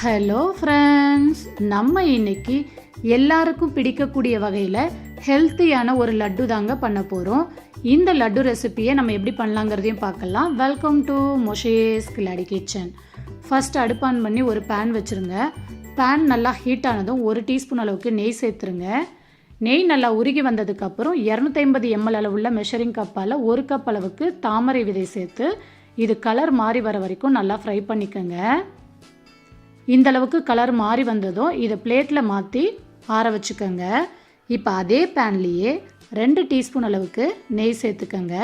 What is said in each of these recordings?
Hello friends நம்ம இன்னைக்கு எல்லாருக்கும் பிடிக்கக்கூடிய வகையில் ஹெல்த்தியான ஒரு லட்டு தாங்க பண்ண போகிறோம் இந்த லட்டு ரெசிபியை நம்ம எப்படி பண்ணலாங்கிறதையும் பார்க்கலாம். வெல்கம் டு மொஷேஸ் கிளாடி கிச்சன் ஃபர்ஸ்ட் அடுப்பான் பண்ணி ஒரு பேன் வச்சுருங்க. பேன் நல்லா ஹீட் ஆனதும் ஒரு டீஸ்பூன் அளவுக்கு நெய் சேர்த்துருங்க. நெய் நல்லா உருகி வந்ததுக்கப்புறம் இரநூத்தி ஐம்பது எம்எல் அளவுள்ள மெஷரிங் கப்பால் ஒரு கப் அளவுக்கு தாமரை விதை சேர்த்து இது கலர் மாறி வர வரைக்கும் நல்லா ஃப்ரை பண்ணிக்கோங்க. இந்த அளவுக்கு கலர் மாறி வந்ததும் இதை பிளேட்டில் மாற்றி ஆற வச்சுக்கோங்க. இப்போ அதே பேன்லேயே ரெண்டு டீஸ்பூன் அளவுக்கு நெய் சேர்த்துக்கோங்க.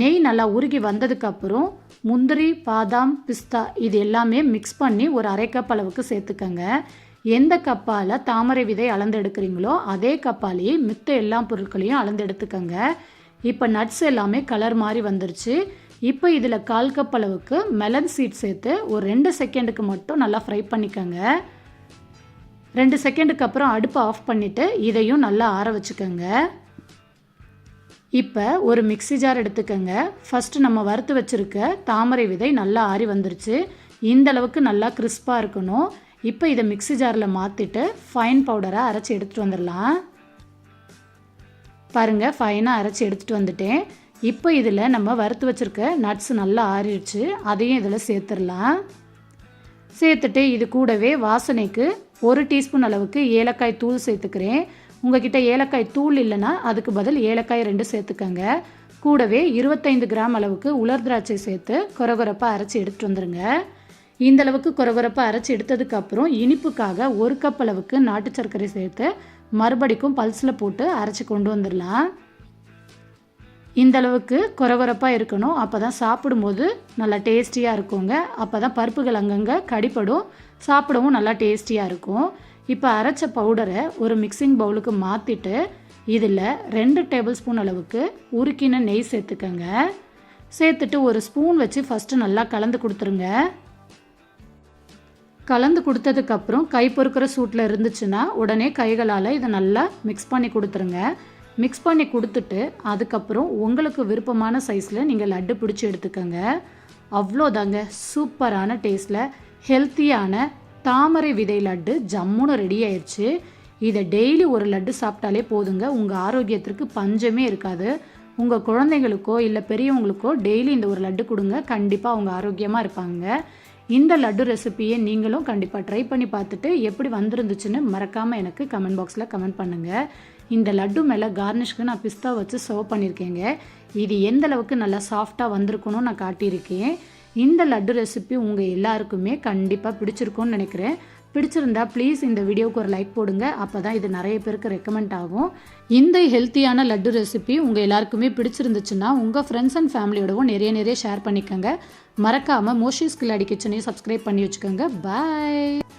நெய் நல்லா உருகி வந்ததுக்கப்புறம் முந்திரி பாதாம் பிஸ்தா இது எல்லாமே மிக்ஸ் பண்ணி ஒரு அரை கப் அளவுக்கு சேர்த்துக்கோங்க. எந்த கப்பால் தாமரை விதை அளந்து எடுக்கிறீங்களோ அதே கப்பாலேயே மித்த எல்லா பொருட்களையும் அளந்து எடுத்துக்கோங்க இப்போ நட்ஸ் எல்லாமே கலர் மாதிரி வந்துருச்சு. இப்போ இதில் கால் கப் அளவுக்கு மெலன் சீட் சேர்த்து ஒரு ரெண்டு செகண்டுக்கு மட்டும் நல்லா ஃப்ரை பண்ணிக்கோங்க. ரெண்டு செகண்டுக்கு அப்புறம் அடுப்பை ஆஃப் பண்ணிவிட்டு இதையும் நல்லா ஆற வச்சுக்கோங்க. இப்போ ஒரு மிக்ஸி ஜார் எடுத்துக்கோங்க. ஃபஸ்ட்டு நம்ம வறுத்து வச்சுருக்க தாமரை விதை நல்லா ஆறி வந்துருச்சு. இந்த அளவுக்கு நல்லா கிறிஸ்பாக இருக்கணும். இப்போ இதை மிக்ஸி ஜாரில் மாற்றிட்டு ஃபைன் பவுடரை அரைச்சி எடுத்துகிட்டு வந்துடலாம் பாருங்கள் ஃபைனாக அரைச்சி எடுத்துகிட்டு வந்துட்டேன். இப்போ இதில் நம்ம வறுத்து வச்சுருக்க நட்ஸ் நல்லா ஆறிடுச்சு அதையும் இதில் சேர்த்துடலாம். சேர்த்துட்டு இது கூடவே வாசனைக்கு ஒரு டீஸ்பூன் அளவுக்கு ஏலக்காய் தூள் சேர்த்துக்கிறேன். உங்ககிட்ட ஏலக்காய் தூள் இல்லைன்னா அதுக்கு பதில் ஏலக்காய் ரெண்டு சேர்த்துக்கோங்க. கூடவே இருபத்தைந்து கிராம் அளவுக்கு உலர் திராட்சை சேர்த்து கொரகொரப்பாக அரைச்சி எடுத்துகிட்டு வந்துடுங்க இந்த அளவுக்கு கொரகொரப்பாக அரைச்சி எடுத்ததுக்கப்புறம் இனிப்புக்காக ஒரு கப் அளவுக்கு நாட்டு சர்க்கரை சேர்த்து மறுபடிக்கும் பல்ஸில் போட்டு அரைச்சி கொண்டு வந்துடலாம். இந்த அளவுக்கு இருக்கணும். அப்போ தான் சாப்பிடும்போது நல்லா டேஸ்டியாக இருக்குங்க. அப்போ தான் பருப்புகள் அங்கங்கே கடிப்படும். சாப்பிடவும் நல்லா டேஸ்டியாக இருக்கும். இப்போ அரைச்ச பவுடரை ஒரு மிக்சிங் பவுலுக்கு மாற்றிட்டு இதில் ரெண்டு டேபிள் ஸ்பூன் அளவுக்கு உருக்கின நெய் சேர்த்துக்கங்க. சேர்த்துட்டு ஒரு ஸ்பூன் வச்சு ஃபஸ்ட்டு நல்லா கலந்து கொடுத்துருங்க. கலந்து கொடுத்ததுக்கப்புறம் கை பொறுக்கிற சூட்டில் இருந்துச்சுன்னா உடனே கைகளால் இதை நல்லா மிக்ஸ் பண்ணி கொடுத்துருங்க. மிக்ஸ் பண்ணி கொடுத்துட்டு அதுக்கப்புறம் உங்களுக்கு விருப்பமான சைஸில் நீங்கள் லட்டு பிடிச்சி எடுத்துக்கோங்க. அவ்வளோதாங்க. சூப்பரான டேஸ்ட்டில் ஹெல்த்தியான தாமரை விதை லட்டு ஜம்முன்னு ரெடி ஆயிடுச்சு இதை டெய்லி ஒரு லட்டு சாப்பிட்டாலே போதுங்க. உங்கள் ஆரோக்கியத்திற்கு பஞ்சமே இருக்காது. உங்கள் குழந்தைங்களுக்கோ இல்லை பெரியவங்களுக்கோ டெய்லி இந்த ஒரு லட்டு கொடுங்க. கண்டிப்பாக அவங்க ஆரோக்கியமாக இருப்பாங்க. இந்த லட்டு ரெசிப்பியை நீங்களும் கண்டிப்பாக ட்ரை பண்ணி பார்த்துட்டு எப்படி வந்திருந்துச்சுன்னு மறக்காமல் எனக்கு கமெண்ட் பாக்ஸில் கமெண்ட் பண்ணுங்கள் இந்த லட்டு மேலே கார்னிஷ்க்கு நான் பிஸ்தா வச்சு சர்வ் பண்ணியிருக்கேங்க. இது எந்த அளவுக்கு நல்லா சாஃப்டாக வந்திருக்கணும் நான் காட்டியிருக்கேன். இந்த லட்டு ரெசிபி உங்கள் எல்லாருக்குமே கண்டிப்பாக பிடிச்சிருக்கும்னு நினைக்கிறேன். பிடிச்சிருந்தா ப்ளீஸ் இந்த வீடியோவுக்கு ஒரு லைக் போடுங்க. அப்போ தான் இது நிறைய பேருக்கு ரெக்கமெண்ட் ஆகும். இந்த ஹெல்த்தியான லட்டு ரெசிபி உங்கள் எல்லாருக்குமே பிடிச்சிருந்துச்சுன்னா உங்கள் ஃப்ரெண்ட்ஸ் அண்ட் ஃபேமிலியோடவும் நிறைய நிறைய ஷேர் பண்ணிக்கோங்க. மறக்காமல் மோஷிஸ் கில்லாடி கிச்சனையும் சப்ஸ்கிரைப் பண்ணி வச்சுக்கோங்க. பாய்